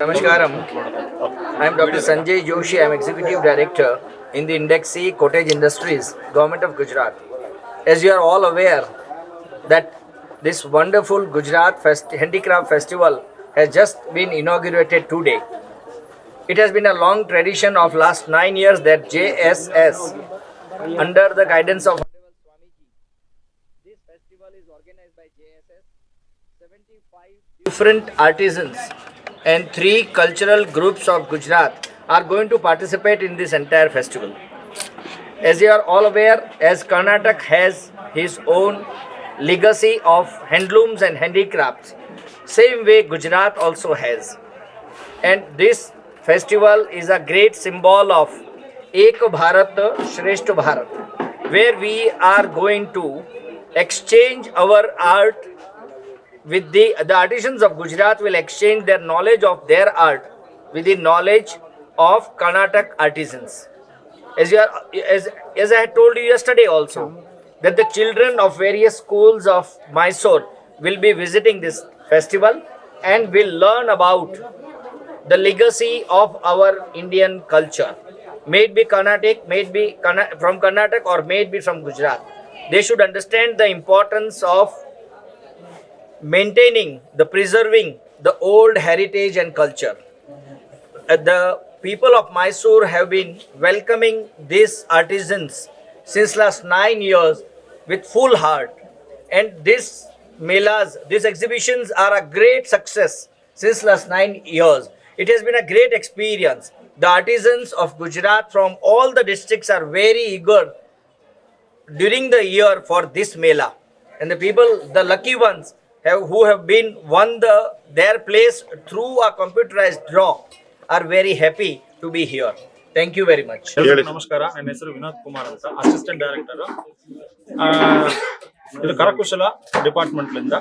Namaskaram. I am Dr. Sanjay Joshi. I am Executive Director in the Indexi Cottage Industries, Government of Gujarat. As you are all aware that this wonderful Gujarat Handicraft Festival has just been inaugurated today. It has been a long tradition of last nine years that JSS, under the guidance of this festival is organized by JSS. 75 different artisans and three cultural groups of Gujarat are going to participate in this entire festival. As you are all aware, as Karnataka has his own legacy of handlooms and handicrafts, same way Gujarat also has. And this festival is a great symbol of Ek Bharat Shreshth Bharat, where we are going to exchange our art with the the artisans of Gujarat will exchange their knowledge of their art with the knowledge of Karnataka artisans. As you are, as as I had told you yesterday also, that the children of various schools of Mysore will be visiting this festival and will learn about the legacy of our Indian culture. May it be Carnatic, may it be from Karnataka or may it be from Gujarat. They should understand the importance of maintaining, the preserving the old heritage and culture. Uh, the people of Mysore have been welcoming these artisans since last nine years with full heart. And this melas, these exhibitions are a great success since last nine years. It has been a great experience. The artisans of Gujarat from all the districts are very eager during the year for this mela and the people the lucky ones have who have been won the their place through a computerized draw are very happy to be here thank you very much ಎಲ್ರಿಗೂ ನಮಸ್ಕಾರ ನನ್ನ ಹೆಸರು ವಿನೋದ್ ಕುಮಾರ್ ಅಂತ assistant director ಇದು ಕರಕುಶಲ ಡಿಪಾರ್ಟ್ಮೆಂಟ್ಲಿಂದ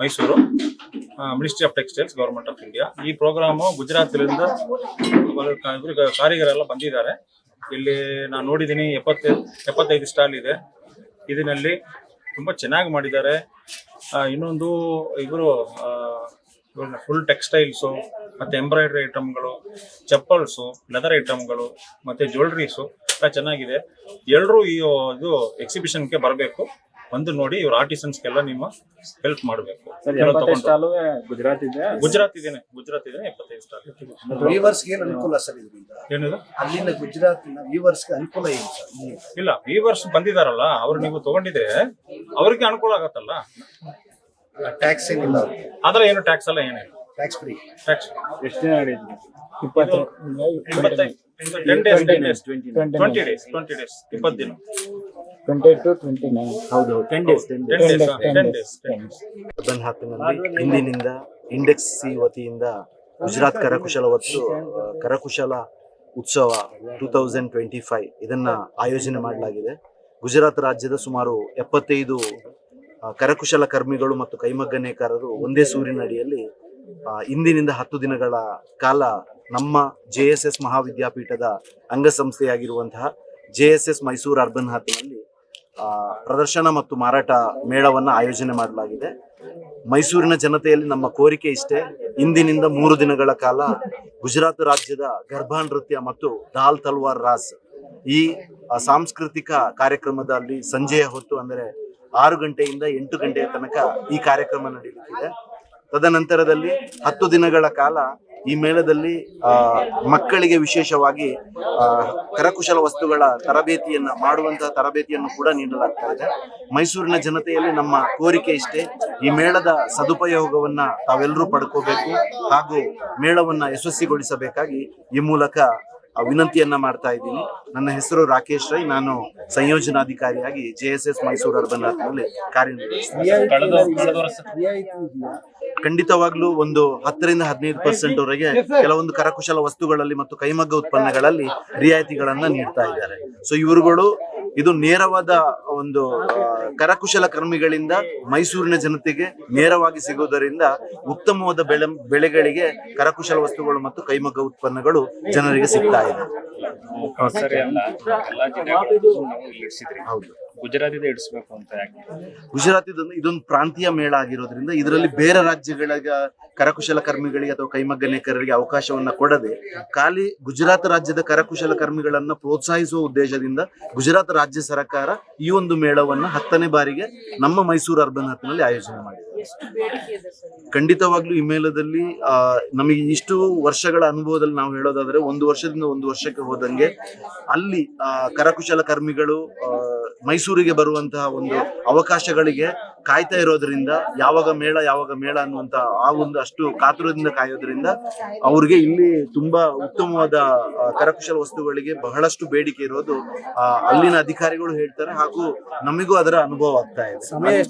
Mysuru ministry of textiles government of India ಈ programme ಗುಜರಾತ್ಲಿಂದ ಕಾರಿಗರೆಲ್ಲ ಬಂದಿದ್ದಾರೆ. ಇಲ್ಲಿ ನಾನು ನೋಡಿದ್ದೀನಿ ಎಪ್ಪತ್ತೈದು ಎಪ್ಪತ್ತೈದು ಸ್ಟಾಲ್ ಇದೆ. ಇದರಲ್ಲಿ ತುಂಬಾ ಚೆನ್ನಾಗಿ ಮಾಡಿದ್ದಾರೆ. ಇನ್ನೊಂದು ಇವರು ಫುಲ್ ಟೆಕ್ಸ್ಟೈಲ್ಸು ಮತ್ತೆ ಎಂಬ್ರಾಯ್ಡ್ರಿ ಐಟಮ್ಗಳು ಚಪ್ಪಲ್ಸು ಲೆದರ್ ಐಟಮ್ಗಳು ಮತ್ತೆ ಜ್ಯುವೆಲ್ರೀಸು ಎಲ್ಲ ಚೆನ್ನಾಗಿದೆ. ಎಲ್ಲರೂ ಈ ಇದು ಎಕ್ಸಿಬಿಷನ್ಗೆ ಬರಬೇಕು. ಬಂದು ನೋಡಿ ಇವ್ರ ಆರ್ಟಿಸನ್ಸ್ಗೆಲ್ಲ ನಿಮ್ಮ ಹೆಲ್ಪ್ ಮಾಡಬೇಕು ಸ್ಟಾಲು ಗುಜರಾತ್ ಇದೆ ಗುಜರಾತ್ ಇದೇನೆ ಗುಜರಾತ್ ಇದೇನೆ ಎಪ್ಪತ್ತೈದು ಸ್ಟಾರ್ ವ್ಯೂವರ್ಸ್ಗೆ ಏನು ಅನುಕೂಲ ಸರ್ ಇದರಿಂದ ಏನಿದು ಅಲ್ಲಿಂದ ಗುಜರಾತಿನ ವ್ಯೂವರ್ಸ್ಗೆ ಅನುಕೂಲ ಏನು ಸರ್ ಇಲ್ಲಿ ಇಲ್ಲ ವೀವರ್ಸ್ ವರ್ಷ ಬಂದಿದಾರಲ್ಲ ಅವ್ರು ನೀವು ತಗೊಂಡಿದ್ರೆ ಅವ್ರಿಗೆ ಅನುಕೂಲ ಆಗತ್ತಲ್ಲ ಟ್ಯಾಕ್ಸ್ ಏನಿಲ್ಲ ಆದ್ರೆ ಏನು ಟ್ಯಾಕ್ಸ್ ಅಲ್ಲ ಏನಿಲ್ಲ ಟ್ಯಾಕ್ಸ್ ಫ್ರೀ ಟ್ಯಾಕ್ಸ್ ಎಷ್ಟು ದಿನ ನಡೆಯುತ್ತೆ ಇಪ್ಪತ್ತು ten days ten days twenty days twenty days ಇಪ್ಪತ್ತು ದಿನ ಟ್ವೆಂಟಿ ಟು ಟ್ವೆಂಟಿ ನೈನ್ ಹೌದು ten days ten ten days ten days ten days urban ಹಾಪಿನಲ್ಲಿ ಇಂದಿನಿಂದ ಇಂಡೆಕ್ಸ್ ಸಿ ವತಿಯಿಂದ ಗುಜರಾತ್ ಕರಕುಶಲ ಕರಕುಶಲ ಉತ್ಸವ ಟೂ ತೌಸಂಡ್ ಟ್ವೆಂಟಿ ಫೈವ್ ಇದನ್ನ ಆಯೋಜನೆ ಮಾಡಲಾಗಿದೆ. ಗುಜರಾತ್ ರಾಜ್ಯದ ಸುಮಾರು ಎಪ್ಪತ್ತೈದು ಆ, ಕರಕುಶಲ ಕರ್ಮಿಗಳು ಮತ್ತು ಕೈಮಗ್ಗ ನೇಕಾರರು ಒಂದೇ ಸೂರಿನಡಿಯಲ್ಲಿ ಆ, ಇಂದಿನಿಂದ ಹತ್ತು ದಿನಗಳ ಕಾಲ ನಮ್ಮ ಜೆ ಎಸ್ ಎಸ್ ಮಹಾವಿದ್ಯಾಪೀಠದ ಅಂಗಸಂಸ್ಥೆಯಾಗಿರುವಂತಹ J S S Mysuru urban ಹಾತ್ನಲ್ಲಿ ಪ್ರದರ್ಶನ ಮತ್ತು ಮಾರಾಟ ಮೇಳವನ್ನ ಆಯೋಜನೆ ಮಾಡಲಾಗಿದೆ. ಮೈಸೂರಿನ ಜನತೆಯಲ್ಲಿ ನಮ್ಮ ಕೋರಿಕೆ ಇಷ್ಟೇ. ಇಂದಿನಿಂದ ಮೂರು ದಿನಗಳ ಕಾಲ ಗುಜರಾತ್ ರಾಜ್ಯದ ಗರ್ಭಾ ನೃತ್ಯ ಮತ್ತು ದಾಲ್ ತಲ್ವಾರ್ ರಾಸ್ ಈ ಸಾಂಸ್ಕೃತಿಕ ಕಾರ್ಯಕ್ರಮದಲ್ಲಿ ಸಂಜೆಯ ಹೊತ್ತು ಅಂದರೆ ಆರು ಗಂಟೆಯಿಂದ ಎಂಟು ಗಂಟೆಯ ತನಕ ಈ ಕಾರ್ಯಕ್ರಮ ನಡೆಯುತ್ತಿದೆ ತದನಂತರದಲ್ಲಿ ಹತ್ತು ದಿನಗಳ ಕಾಲ ಈ ಮೇಳದಲ್ಲಿ ಮಕ್ಕಳಿಗೆ ವಿಶೇಷವಾಗಿ ಕರಕುಶಲ ವಸ್ತುಗಳ ತರಬೇತಿಯನ್ನ ಮಾಡುವಂತಹ ತರಬೇತಿಯನ್ನು ಕೂಡ ನೀಡಲಾಗ್ತಾ ಇದೆ. ಮೈಸೂರಿನ ಜನತೆಯಲ್ಲಿ ನಮ್ಮ ಕೋರಿಕೆ ಇಷ್ಟೇ. ಈ ಮೇಳದ ಸದುಪಯೋಗವನ್ನ ತಾವೆಲ್ಲರೂ ಪಡ್ಕೋಬೇಕು ಹಾಗೂ ಮೇಳವನ್ನ ಯಶಸ್ವಿಗೊಳಿಸಬೇಕಾಗಿ ಈ ಮೂಲಕ ವಿನಂತಿಯನ್ನ ಮಾಡ್ತಾ ಇದ್ದೀನಿ. ನನ್ನ ಹೆಸರು ರಾಕೇಶ್ ರೈ. ನಾನು ಸಂಯೋಜನಾಧಿಕಾರಿಯಾಗಿ ಜೆ ಎಸ್ ಎಸ್ ಮೈಸೂರು ಅರ್ಬನ್ನಲ್ಲಿ ಕಾರ್ಯನಿರ್ವಹಿಸ್ತೀನಿ. ಖಂಡಿತವಾಗ್ಲೂ ಒಂದು ಹತ್ತರಿಂದ ಹದಿನೈದು ಪರ್ಸೆಂಟ್ ವರೆಗೆ ಕೆಲವೊಂದು ಕರಕುಶಲ ವಸ್ತುಗಳಲ್ಲಿ ಮತ್ತು ಕೈಮಗ್ಗ ಉತ್ಪನ್ನಗಳಲ್ಲಿ ರಿಯಾಯಿತಿಗಳನ್ನ ನೀಡ್ತಾ ಇದ್ದಾರೆ. ಸೊ ಇವರುಗಳು ಇದು ನೇರವಾದ ಒಂದು ಕರಕುಶಲ ಕರ್ಮಿಗಳಿಂದ ಮೈಸೂರಿನ ಜನತೆಗೆ ನೇರವಾಗಿ ಸಿಗುವುದರಿಂದ ಉತ್ತಮವಾದ ಬೆಳೆ, ಬೆಳೆಗಳಿಗೆ ಕರಕುಶಲ ವಸ್ತುಗಳು ಮತ್ತು ಕೈಮಗ್ಗ ಉತ್ಪನ್ನಗಳು ಜನರಿಗೆ ಸಿಗ್ತಾ ಇದೆ. ಹೌದು. ಗುಜರಾತಿಂದ ಇಡಿಸ್ಬೇಕು ಅಂತ ಯಾಕೆ? ಗುಜರಾತ್ ಇದೊಂದು ಪ್ರಾಂತೀಯ ಮೇಳ ಆಗಿರೋದ್ರಿಂದ ಇದರಲ್ಲಿ ಬೇರೆ ರಾಜ್ಯಗಳ ಕರಕುಶಲ ಕರ್ಮಿಗಳಿಗೆ ಅಥವಾ ಕೈಮಗ್ಗನೇಕರಿಗೆ ಅವಕಾಶವನ್ನ ಕೊಡದೆ ಖಾಲಿ ಗುಜರಾತ್ ರಾಜ್ಯದ ಕರಕುಶಲ ಕರ್ಮಿಗಳನ್ನ ಪ್ರೋತ್ಸಾಹಿಸುವ ಉದ್ದೇಶದಿಂದ ಗುಜರಾತ್ ರಾಜ್ಯ ಸರ್ಕಾರ ಈ ಒಂದು ಮೇಳವನ್ನ ಹತ್ತನೇ ಬಾರಿಗೆ ನಮ್ಮ ಮೈಸೂರು ಅರ್ಬನ್ ಹತ್ನಲ್ಲಿ ಆಯೋಜನೆ ಮಾಡಿದೆ. ಖಂಡಿತವಾಗ್ಲೂ ಆ, ನಮಗೆ ಇಷ್ಟು ವರ್ಷಗಳ ಅನುಭವದಲ್ಲಿ ನಾವು ಹೇಳೋದಾದ್ರೆ ಒಂದು ವರ್ಷದಿಂದ ಒಂದು ವರ್ಷಕ್ಕೆ ಹೋದಂಗೆ ಅಲ್ಲಿ ಕರಕುಶಲ ಕರ್ಮಿಗಳು ಮೈಸೂರಿಗೆ ಬರುವಂತಹ ಒಂದು ಅವಕಾಶಗಳಿಗೆ ಕಾಯ್ತಾ ಇರೋದ್ರಿಂದ ಯಾವಾಗ ಮೇಳ ಯಾವಾಗ ಮೇಳ ಅನ್ನುವಂತ ಆ ಒಂದು ಅಷ್ಟು ಕಾತುರದಿಂದ ಕಾಯೋದ್ರಿಂದ ಅವ್ರಿಗೆ ಇಲ್ಲಿ ತುಂಬಾ ಉತ್ತಮವಾದ ಕರಕುಶಲ ವಸ್ತುಗಳಿಗೆ ಬಹಳಷ್ಟು ಬೇಡಿಕೆ ಇರೋದು ಅಲ್ಲಿನ ಅಧಿಕಾರಿಗಳು ಹೇಳ್ತಾರೆ ಹಾಗೂ ನಮಗೂ ಅದರ ಅನುಭವ ಆಗ್ತಾ ಇದೆ. ಸಮಯ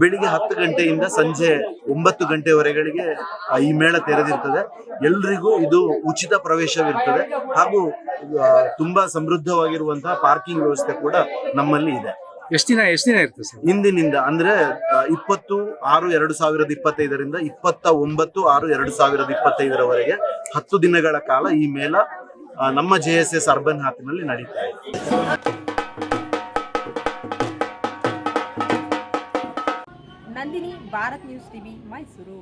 ಬೆಳಿಗ್ಗೆ ಹತ್ತು ಗಂಟೆಯಿಂದ ಸಂಜೆ ಒಂಬತ್ತು ಗಂಟೆವರೆಗಳಿಗೆ ಈ ಮೇಳ ತೆರೆದಿರ್ತದೆ. ಎಲ್ರಿಗೂ ಇದು ಉಚಿತ ಪ್ರವೇಶವಿರ್ತದೆ ಹಾಗೂ ತುಂಬಾ ಸಮೃದ್ಧವಾಗಿರುವಂತಹ ಪಾರ್ಕಿಂಗ್ ವ್ಯವಸ್ಥೆ ಕೂಡ ನಮ್ಮಲ್ಲಿ ಇದೆ. ಎಷ್ಟು ದಿನ ಎಷ್ಟು ದಿನ ಇರ್ತದೆ ಸರ್? ಇಂದಿನಿಂದ ಅಂದ್ರೆ ಇಪ್ಪತ್ತು ಆರು ಎರಡು ಸಾವಿರದ ಇಪ್ಪತ್ತೈದರಿಂದ ಇಪ್ಪತ್ತ ಒಂಬತ್ತು ಆರು ಎರಡು ಸಾವಿರದ ಇಪ್ಪತ್ತೈದರವರೆಗೆ ಹತ್ತು ದಿನಗಳ ಕಾಲ ಈ ಮೇಳ ನಮ್ಮ ಜೆ ಎಸ್ ಎಸ್ ಅರ್ಬನ್ ಹಾತಿನಲ್ಲಿ ನಡೀತಾ ಇದೆ. Nandini Bharat news TV Mysuru.